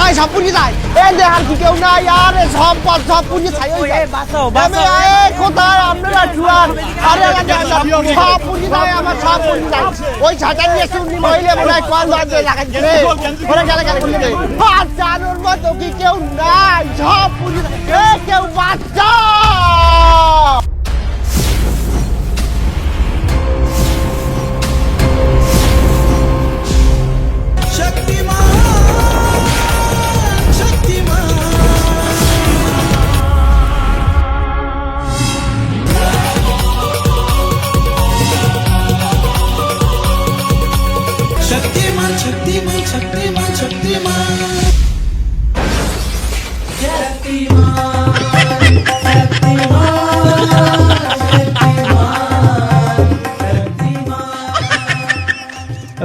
আয় সব পুড়িয়ে যায়। এ দে আর কি কেউ নাই আরে সব পথ সব পুড়িয়ে ছাই হয়ে যায়। আমি আয় কোথায়? আপনারা জুয়ান আরে সব পুড়িয়ে যায় আমার সব পুড়িয়ে যায়। ওই ছাতা নিয়ে শুনি মহিলা মনে হয় কল বাজে লাগাচ্ছে রে? ওরে গেলে গেলে দেয় বাচ্চানোর মতো কি কেউ নাই সব যায়। এ কেউ বাচ্চা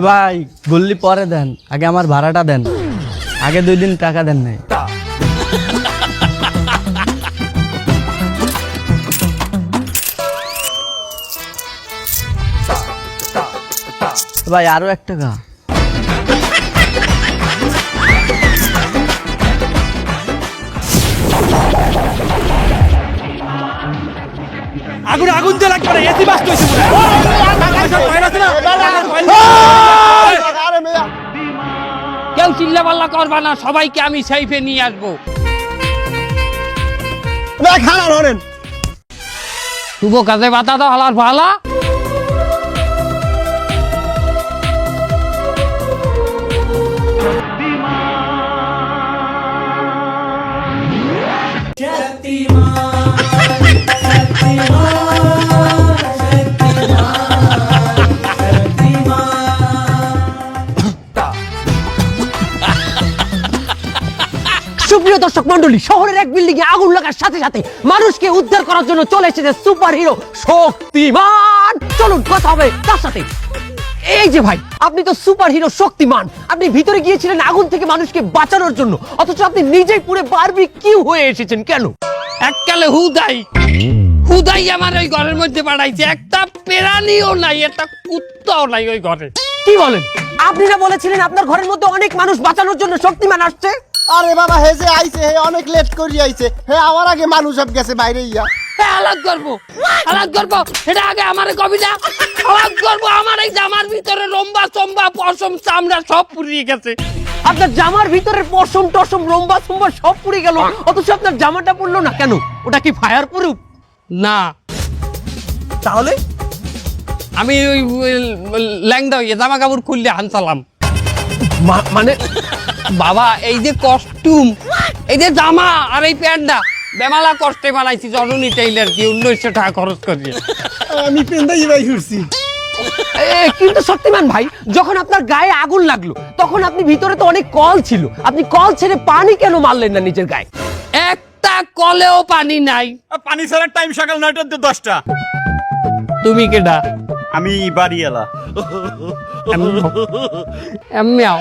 ভাই গুল্লি পরে দেন আগে আমার ভাড়াটা দেন আগে দুই দিন টাকা দেন নাই ভাই আরও এক টাকা আগুন আগুন লাগবে না এসি বাস কইছে কেউ চিল্লা পাল্লা করবা না সবাইকে আমি সেইফে নিয়ে আসব। না খানা ধরেন। শুভ কাজে বাতা দাও হালার ভালা। সুপ্রিয় দর্শক মন্ডলী শহরের এক বিল্ডিং এ আগুন লাগার সাথে সাথে মানুষকে উদ্ধার করার জন্য চলে এসেছে সুপার হিরো শক্তিমান। চলুন কথা হবে তার সাথে। এই যে ভাই আপনি তো সুপার হিরো শক্তিমান। আপনি ভিতরে গিয়েছিলেন আগুন থেকে মানুষকে বাঁচানোর জন্য। অথচ আপনি নিজেই পুরো বারবি কিউ হয়ে এসেছেন কেন? এককালে হুদাই। হুদাই আমার ওই ঘরের মধ্যে বাড়াইছে একটা পেরানিও নাই একটা কুত্তাও নাই ওই ঘরে। কি বলেন? আপনি না বলেছিলেন আপনার ঘরের মধ্যে অনেক মানুষ বাঁচানোর জন্য শক্তিমান আসছে। আরে বাবা হে যে আইছে হে অনেক লেট করি আইছে। হে আমার আগে মানুষ সব গেছে বাইরে ইয়া। এ, আলাদ করব। আলাদ করব। এটা আগে আমার কবিতা আলাদ করব আমার এই জামার ভিতরে লম্বা চম্বা পশম চামড়া সব পুড়িয়ে গেছে। আপনার জামার ভিতরে পশম টসম রম্বা সম্বা সব পুড়ে গেল। অথচ আপনার জামাটা পড়ল না কেন? ওটা কি ফায়ার প্রুফ না। তাহলে? আমি ওই ল্যাংদা জামা কাপড় খুললে হানসালাম। মা- মানে বাবা এই যে কস্টিউম এই যে জামা আর এই প্যান্টটা বেমালা কষ্টে বানাইছি জননী টেইলার কি উনিশশো টাকা খরচ করিয়ে। আমি পেন্দাই ভাই ঘুরছি। কিন্তু শক্তিমান ভাই যখন আপনার গায়ে আগুন লাগল তখন আপনি ভিতরে তো অনেক কল ছিল। আপনি কল ছেড়ে পানি কেন মারলেন না নিজের গায়ে? একটা কলেও পানি নাই। পানি ছাড়ার টাইম সকাল নয়টা দশটা। তুমি কেডা? আমি বাড়িওয়ালা। এমনিও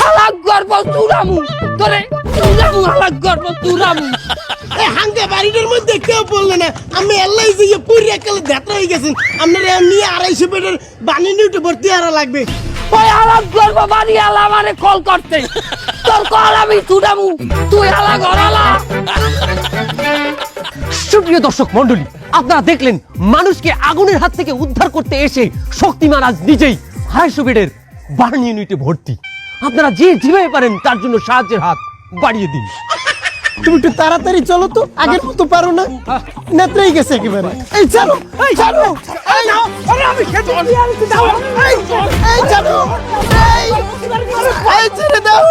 হালাক গর্ব তুরামু তোরে তুরামু হালাক গর্ব তুরামু হাঙ্গে বাড়িটার মধ্যে কেউ বললে না আমি এল্লাই যে পুরি একালে দেখা হয়ে গেছেন আপনারা নিয়ে আড়াইশো পেটের বানি নিউটে ভর্তি আরা লাগবে। ওই হালাক গর্ব বাড়ি আলা আমারে কল করতে। তোর কল আমি তুরামু তুই হালা ঘরালা সুপ্রিয় দর্শক মন্ডলী আপনারা দেখলেন মানুষকে আগুনের হাত থেকে উদ্ধার করতে এসে শক্তিমান আজ নিজেই আড়াইশো বেডের বার্ন ইউনিটে ভর্তি। আপনারা যে যেভাবে পারেন তার জন্য সাহায্যের হাত বাড়িয়ে দিন। তুমি একটু তাড়াতাড়ি চলো তো আগের মতো পারো না। নেত্রেই গেছে একেবারে। এই চলো এই চলো এই নাও আরে আমি খেতে দাও। এই এই চলো এই এই ছেড়ে দাও।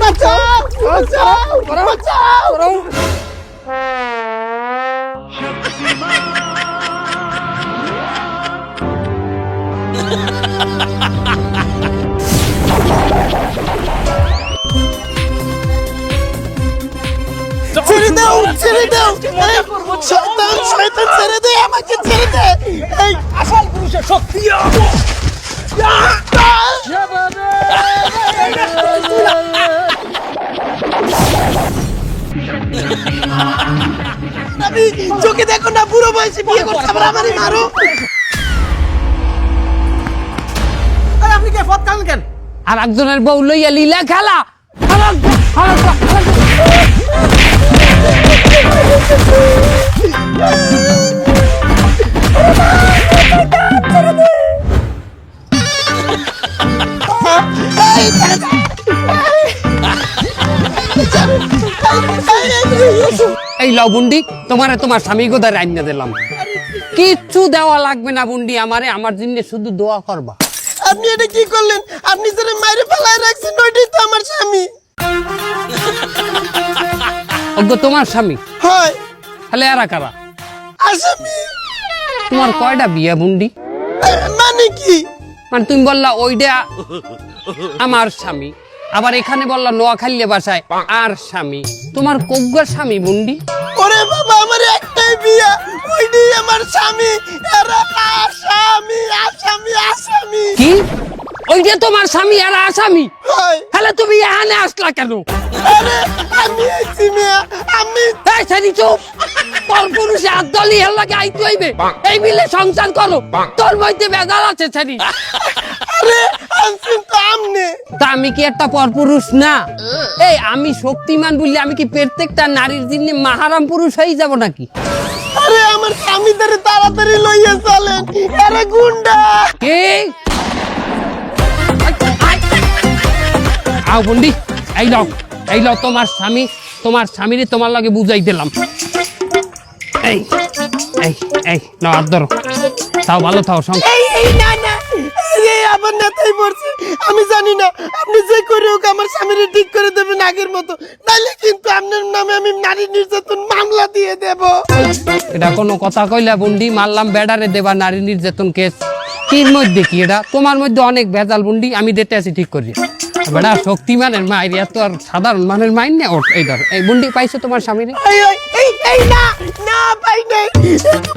বাঁচাও বাঁচাও বাঁচাও। ছেড়ে ছেড়ে দাও। শয়তান শয়তান ছেড়ে দে আমাকে ছেড়ে দে। এই আসল পুরুষের শক্তি আমি চোখে দেখো না বুড়ো বয়সে বিয়ে করতে আবার আমারই মারো। আপনি কে ফত কেন? আর একজনের বউ লইয়া লীলা খেলা। এই লও বুন্ডি, তোমারে তোমার স্বামী গোদায় রান্না দিলাম। কিচ্ছু দেওয়া লাগবে না বুন্ডি আমারে, আমার জন্য শুধু দোয়া করবা। আপনি এটা কি করলেন? আপনি যারা মাইরে ফেলায় রাখছেন, ওইটাই তো আমার স্বামী। ওগো তোমার স্বামী? হয়। তাহলে এরা কারা? আসামি। তোমার কয়টা বিয়া বুন্ডি মানে কি? মানে তুমি বললা ওইটা আমার স্বামী আবার এখানে বললা নোয়াখালী বাসায় আর স্বামী। তোমার কগ্গা স্বামী বুন্ডি ওরে বাবা আমার একটাই বিয়া। ওইটাই আমার স্বামী এরা আসামি আসামি আসামি। কি? ওইটা তোমার স্বামী আর আসামি। তাহলে তুমি এখানে আসলা কেন? আরে আমি আইছি মিয়া আমি এই সারি চুপ। তোর পুরুষে আদলি হেল্লাকে আইতে হইবে। এই মিলে সংসার করো। তোর মধ্যে বেজাল আছে সারি আরে আনছেন তো আমনে। তা আমি কি একটা পরপুরুষ না? এই আমি শক্তিমান বললে আমি কি প্রত্যেকটা নারীর জন্য মাহারাম পুরুষ হয়ে যাব নাকি? আরে আমার স্বামী ধরে তাড়াতাড়ি লইয়া চলেন। আরে গুন্ডা। কে? আও বন্ডি এই লও এই লও তোমার স্বামী তোমার স্বামীরে তোমার লাগে বুঝাই দিলাম। এই এই এই নাও হাত ধরো। তাও ভালো থাও সং এই এই না না এই আমার নেতাই পড়ছে আমি জানি না আপনি যে করে হোক আমার স্বামীরে ঠিক করে দেবেন আগের মতো। নাইলে কিন্তু আপনার নামে আমি নারী নির্যাতন মামলা দিয়ে দেব। এটা কোনো কথা কইলা বন্ডি মারলাম বেডারে দেবা নারী নির্যাতন কেস। কির মধ্যে কি এটা? তোমার মধ্যে অনেক ভেজাল বন্ডি আমি দিতে আছি ঠিক করি বেটা শক্তিমানের মায়ের এত আর সাধারণ মানের মাইন না ওর এই ধর এই বন্ডি পাইছো তোমার স্বামীরে? এই এই, না না ভাই নাই।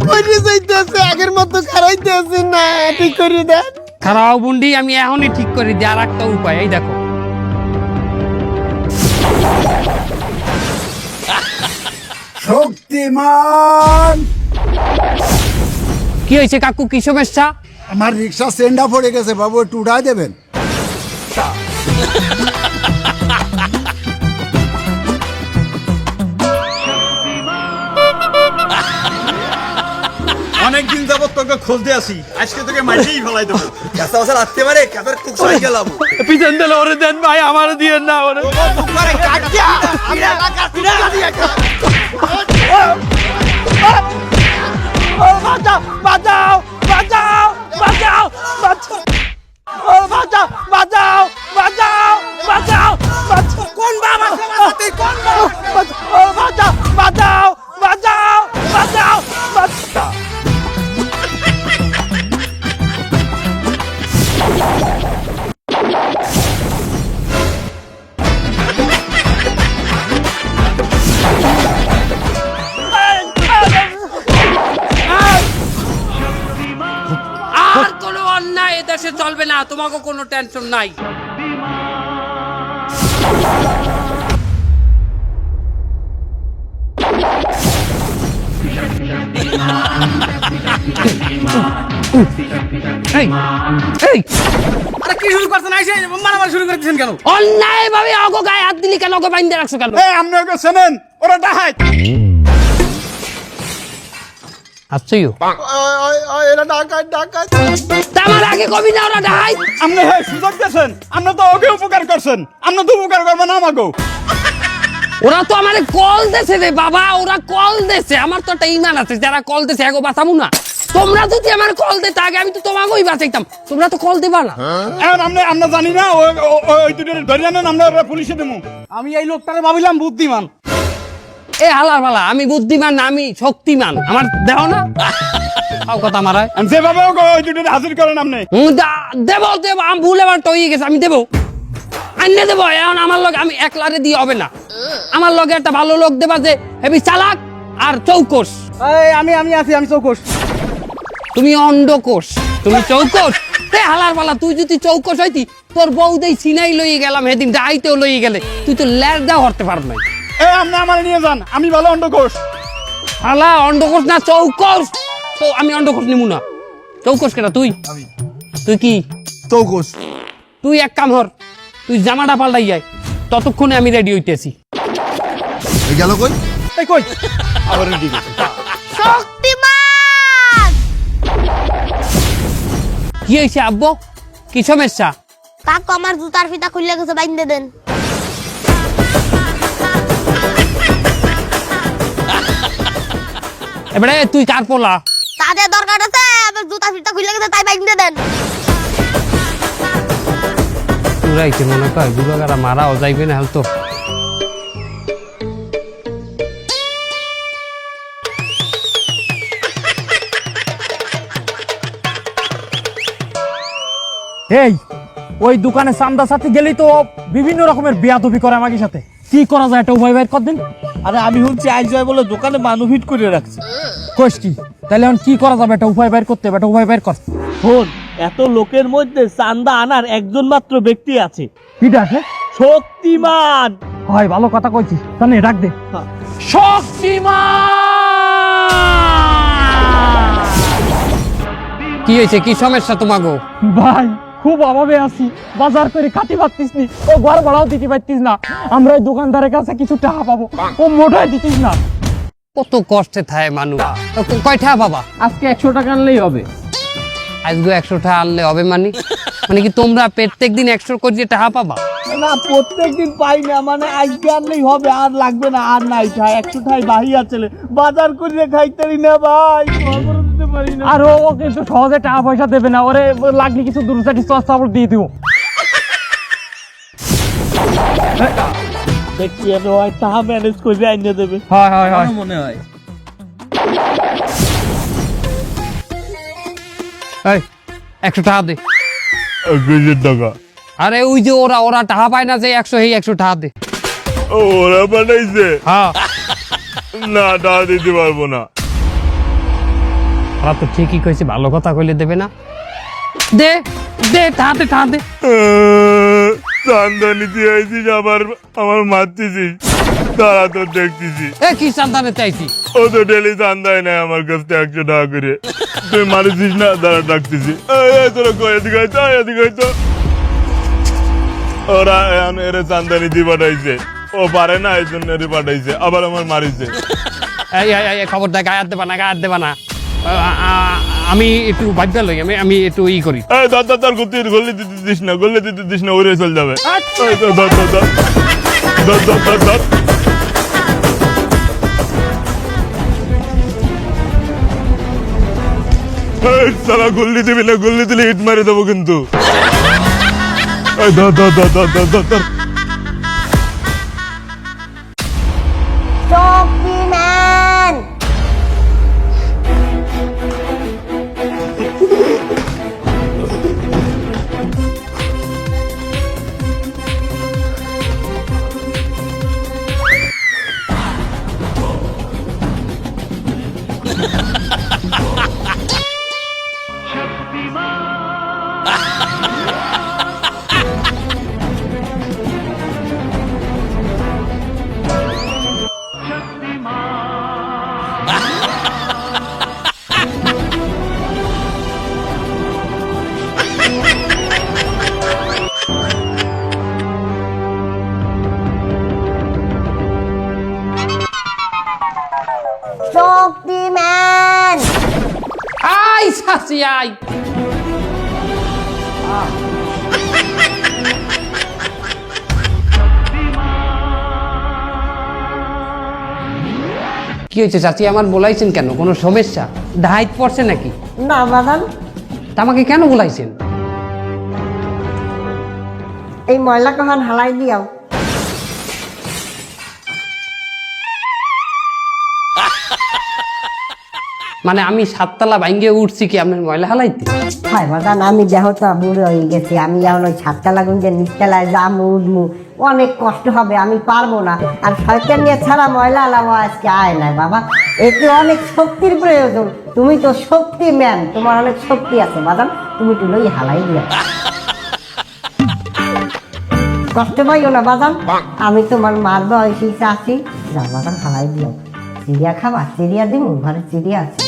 করে যাইতেছে আগের মতো খারাইতে আছে না ঠিক করে দেন। খারাপ বন্ডি আমি এখনই ঠিক করে দিই আর একটা উপায় এই দেখো। শক্তিমান! কি হয়েছে কাকু কি সমস্যা? আমার রিক্সা সেন্ডা পড়ে গেছে বাবু একটু উঠাই দেবেন? অনেকদিন যাবত তোকে খুঁজতে আসি। আজকে তোকে মাইরেই ফেলাই দেবো। পিছন দিলে ওরে দেন ভাই আমার দিয়ে না ওরে। বাঁচাও বাঁচাও। চলবে না তোমাকে কোনো টেনশন নাই। এই, এই, আরে কি শুরু করছেন? আইসে মারামারি শুরু করে দিচ্ছেন কেন? অন্যায় ভাবে অগো গায়ে হাত দিলি কেন? অগো বাইন্দে রাখছো কেন? এই আপনি ওকে শোনেন ওরা ডাহাত আসছিও এরা ডাকাত ডাকাত। আমার আগে কবি না ওরা ডাই আপনি হ্যাঁ সুযোগ দিয়েছেন। আপনি তো ওকে উপকার করছেন। আপনি তো উপকার করবেন আমাকেও। ওরা তো আমারে কল দেছে রে বাবা ওরা কল দেছে আমার তো একটা ইমান আছে যারা কল দেছে এগো বাঁচাবো না। তোমরা যদি আমার কল দিতে আগে আমি তো তোমাকেই বাঁচাইতাম। তোমরা তো কল দিবা না। এখন আপনি আমরা জানি না ওই দুটো ধরে আমরা ওরা পুলিশে দেবো। আমি এই লোকটারে ভাবিলাম বুদ্ধিমান। এ হালার বালা আমি বুদ্ধিমান আমি শক্তিমান। আমার দেহ না? তাও কথা আমার হয়। আমি যেভাবে ওই দুটো হাজির করেন আপনি দেব দেব আমি ভুল এবার টইয়ে গেছে আমি দেবো। আইনে দেবো এখন আমার লগে আমি একলারে দিয়ে হবে না। আমার লগে একটা ভালো লোক দেবা যে হেবি চালাক আর চৌকস আমি আমি আছি আমি চৌকস তুমি অন্ডকোষ তুমি চৌকস তে হালার পালা তুই যদি চৌকস হইতি তোর বউ দেই সিনাই লইয়ে গেলাম হেদিন যাইতেও লইয়ে গেলে। তুই তো ল্যার দা হরতে পারব নাই এই আপনি আমার নিয়ে যান। আমি ভালো অন্ডকোষ হালা অন্ডকোষ না চৌকস তো আমি অন্ডকোষ নিমু না। চৌকস কেটা তুই? তুই কি? চৌকস তুই এক কাম হর তুই জামাটা পাল্টাই যায় ততক্ষণে আমি রেডি হইতেছি। গেল কই? এই কই? আবার রেডি শক্তিমান! কি হয়েছে আব্বু? কি সমস্যা? কাকু আমার জুতার ফিতা খুলে গেছে বাইন্ধে দেন। এবারে তুই কার পোলা? তাদের দরকার আছে জুতার ফিতা খুলে গেছে তাই বাইন্ধে দেন। উড়াইছে মনে কয় যুবকারা মারাও যাইবে না হয়তো এই ওই দোকানে চান্দা সাথে গেলেই তো বিভিন্ন রকমের বেয়াদবি করে আমাকে সাথে। কি করা যায় একটা উপায় বাইর কর দিন। আরে আমি শুনছি আইজ ভাই বলে দোকানে মানুষ হিট করে রাখছে। কোষ কি? তাহলে এখন কি করা যাবে? একটা উপায় বাইর করতে হবে একটা উপায় বাইর কর। শোন এত লোকের মধ্যে চান্দা আনার একজন মাত্র ব্যক্তি আছে। কিটা আছে শক্তিমান! হয় ভালো কথা কইছিস। তাহলে ডাক দে। শক্তিমান! কি হয়েছে? কি সমস্যা তোমাগো? ভাই খুব অভাবে আছি বাজার করে খাতি পাচ্ছিস নি ও ঘর ভাড়াও দিতে পারতিস না আমরা ওই দোকানদারের কাছে কিছু টাকা পাবো ও মোটাই দিতিস না। কত কষ্টে থাকে মানুষ। কয়টা বাবা আজকে একশো টাকা আনলেই হবে। আজকে একশো টাকা আনলে হবে মানে? মানে কি তোমরা প্রত্যেক দিন একশো করে টাকা পাবা? না প্রত্যেক দিন পাই না মানে আজকে আনলেই হবে আর লাগবে না আর নাই একশো ঠাই বাহি আছে বাজার করে খাইতারি না ভাই আর ও কিন্তু সহজে টাকা পয়সা দেবে না ওরে লাগলে কিছু দুরুচাটি সস্তা দিয়ে দিব দেখছি এত হয় তাহা ম্যানেজ করে আইনে দেবে। হয় হয় হয়। মনে হয়। এই একশো টাকা দে। টাকা। আরে ওই যে ওরা ওরা টাকা পায় না যে একশো এই একশো টাকা দে। ওরা পাঠাইছে হ্যাঁ। না টাকা দিতে পারব না। ওরা তো ঠিকই কইছে ভালো কথা কইলে দেবে না। দে দে টাকা দে টাকা দে চান্দা নিতে আইছিস আবার আমার মারতেছিস। তারা তো দেখতেছি। এ কি সন্তানে চাইছি ও তো ডেলি চান্দাই নাই আমার কাছ থেকে একশো টাকা করে। তুই মারিছিস না? দাঁড়া ডাকতেছি। তোরা কই এদিকে আয় তো, এদিকে আয় তো। ওরা এখন এর চান্দা নিতে পাঠাইছে। ও পারে না এই জন্য পাঠাইছে। আবার আমার মারিছে। এই এই, এই খবর দেখ গায়াত দেবা না গায়াত দেবা না। আমি একটু বাদ্যা লই আমি আমি একটু ই করি। দাদা তার গতি গলি দিতে দিস না গলি দিতে দিস না ওরে চল যাবে। আচ্ছা। সারা গল্লি দিবি না গল্লি দিলে হিট মারে দেবো কিন্তু। দাদা দাদা দাদা দাদা সাসি আই কি হয়েছে চাচি? আমার বলাইছেন কেন? কোনো সমস্যা? ডাইট পড়ছে নাকি? না বাগান তা আমাকে কেন বলাইছেন? এই ময়লা কখন হালাই দিয়াও? মানে আমি সাততলা ভাঙ্গে উঠছি কি আপনার ময়লা হালাইতে? হয় বাগান আমি যেহেতু বুড়ো হয়ে গেছি, আমি এখন ওই লাগুন যে নিচতলায় যাব উঠবো অনেক কষ্ট হবে, আমি পারব না। আর শয়তান নিয়ে ছাড়া ময়লা লাভ আজকে আয় নাই বাবা। এতে অনেক শক্তির প্রয়োজন। তুমি তো শক্তি ম্যান, তোমার অনেক শক্তি আছে বাদাম তুমি একটু লই হালাই দিয়া। কষ্ট পাইও না বাদাম আমি তোমার মার বয়সী চাষি যা বাদাম হালাই দিও। চিড়িয়া খাবা চিড়িয়া দিব ঘরে চিড়িয়া আছে।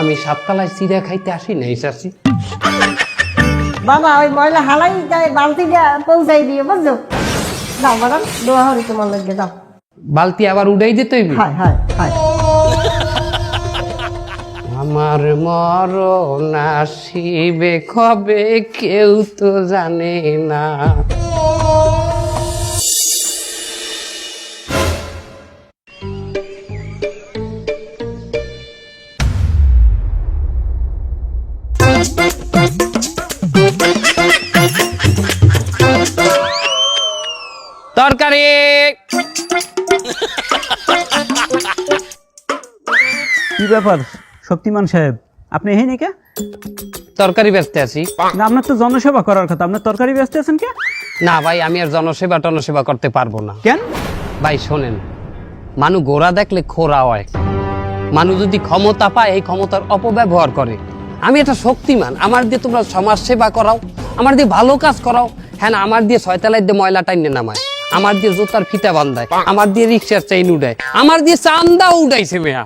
আমি সাততলায় চিড়া খাইতে আসি নাই চাচি। বাবা ওই ময়লা হালাই যায় বালতি দিয়ে পৌঁছাই দিয়ে বুঝছ? দাও ম্যাডাম দোয়া হরি তোমার লাগে যাও। বালতি আবার উড়াই দিতে হইবে? হয় হয় হয়। আমার মরণ আসিবে কবে কেউ তো জানে না। তরকারি কি ব্যাপার? শক্তিমান সাহেব আপনি এই নাকি তরকারি বেচতে আছি। না আপনার তো জনসেবা করার কথা। আপনার তরকারি ব্যস্ত আছেন কে? না ভাই আমি আর জনসেবা টনসেবা করতে পারব না। কেন? ভাই শোনেন মানু গোড়া দেখলে খোরা হয়। মানুষ যদি ক্ষমতা পায় এই ক্ষমতার অপব্যবহার করে। আমি এটা শক্তিমান আমার দিয়ে তোমরা সমাজ সেবা করাও আমার দিয়ে ভালো কাজ করাও। হ্যাঁ আমার দিয়ে ছয়তলায় দিয়ে ময়লা টাইনে নামায়। আমার দিয়ে জুতার ফিতা বান্ধায়, আমার দিয়ে রিক্সার চেইন উঠায়, আমার দিয়ে চান্দা উঠাইছে মেয়া।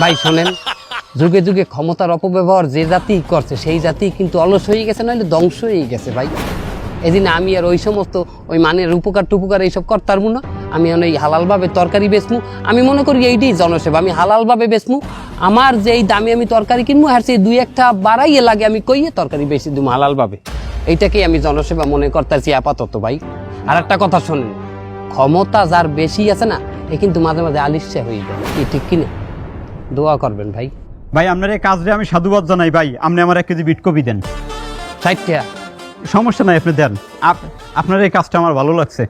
ভাই, শোনেন, যুগে যুগে ক্ষমতার অপব্যবহার যে জাতি করছে, সেই জাতি কিন্তু অলস হয়ে গেছে, নাহলে ধ্বংস হয়ে গেছে, ভাই। এদিন আমি আর ওই সমস্ত ওই মানের উপকার টুপুকার এইসব করতে পারব না, আমি এই হালালভাবে তরকারি বেচমু, আমি মনে করি এইটাই জনসেবা, আমি হালালভাবে বেচমু। আমার যেই দামে আমি তরকারি কিনবো আর সেই দুই একটা বাড়াইয়ে লাগে, আমি কইয়ে তরকারি বেশি দিব হালালভাবে। এইটাকেই আমি জনসেবা মনে করতেছি আপাতত, ভাই। আর একটা কথা শোনেন ক্ষমতা যার বেশি আছে না এ কিন্তু মাঝে মাঝে আলিশ্যা হয়ে যায়। কি ঠিক কিনা দোয়া করবেন ভাই। ভাই আপনার এই কাজটা আমি সাধুবাদ জানাই ভাই। আপনি আমার এক কেজি বিট কপি দেন। সাইট টাকা। সমস্যা নাই আপনি দেন। আপ- আপনার এই কাজটা আমার ভালো লাগছে।